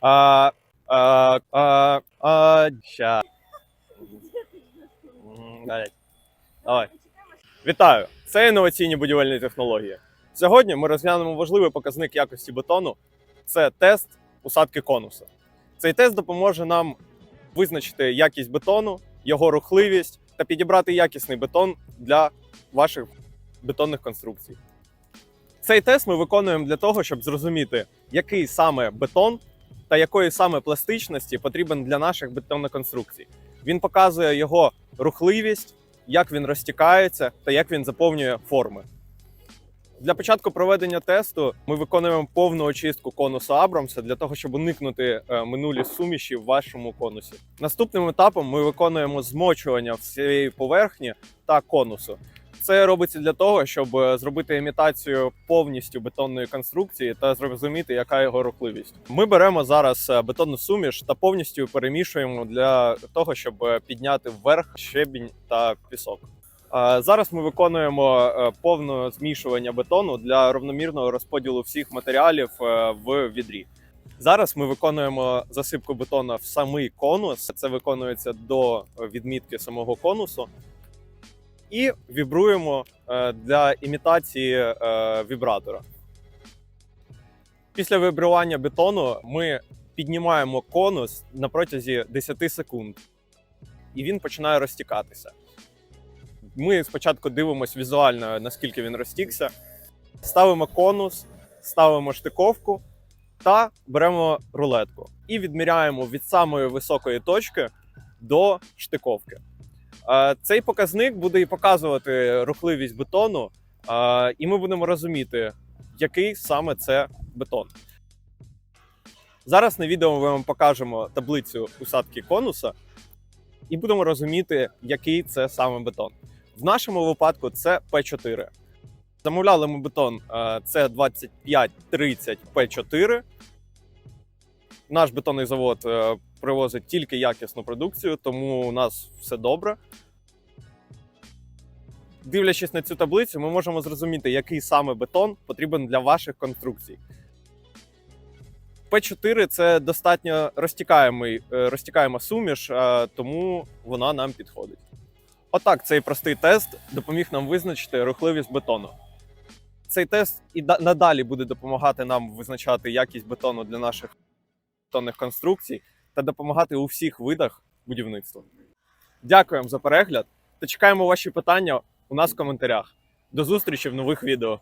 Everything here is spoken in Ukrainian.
А, а, а, а. Давай. Вітаю! Це інноваційні будівельні технології. Сьогодні ми розглянемо важливий показник якості бетону це тест усадки конуса. Цей тест допоможе нам визначити якість бетону, його рухливість та підібрати якісний бетон для ваших бетонних конструкцій. Цей тест ми виконуємо для того, щоб зрозуміти, який саме бетон та якої саме пластичності потрібен для наших бетонних конструкцій. Він показує його рухливість, як він розтікається та як він заповнює форми. Для початку проведення тесту ми виконуємо повну очистку конусу Абрамса для того, щоб уникнути е, минулі суміші в вашому конусі. Наступним етапом ми виконуємо змочування всієї поверхні та конусу. Це робиться для того, щоб е, зробити імітацію повністю бетонної конструкції та зрозуміти, яка його рухливість. Ми беремо зараз е, бетонну суміш та повністю перемішуємо для того, щоб е, підняти вверх щебінь та пісок. Зараз ми виконуємо повне змішування бетону для равномірного розподілу всіх матеріалів в відрі. Зараз ми виконуємо засипку бетона в самий конус. Це виконується до відмітки самого конусу. І вібруємо е, для імітації е, вібратора. Після вибрування бетону ми піднімаємо конус на протязі 10 секунд, і він починає розтікатися. Ми спочатку дивимося візуально, наскільки він розтікся, ставимо конус, ставимо штиковку та беремо рулетку і відміряємо від самої високої точки до штиковки. Цей показник буде і показувати рухливість бетону, і ми будемо розуміти, який саме це бетон. Зараз на відео ми вам покажемо таблицю усадки конуса і будемо розуміти, який це саме бетон. В нашому випадку це П4. Замовляли ми бетон е, це 2530 П4. Наш бетонний завод е, привозить тільки якісну продукцію, тому у нас все добре. Дивлячись на цю таблицю, ми можемо зрозуміти, який саме бетон потрібен для ваших конструкцій. П4 це достатньо е, розтікаєма суміш, е, тому вона нам підходить. Отак, цей простий тест допоміг нам визначити рухливість бетону. Цей тест і надалі буде допомагати нам визначати якість бетону для наших бетонних конструкцій та допомагати у всіх видах будівництва. Дякуємо за перегляд та чекаємо ваші питання у нас в коментарях. До зустрічі в нових відео.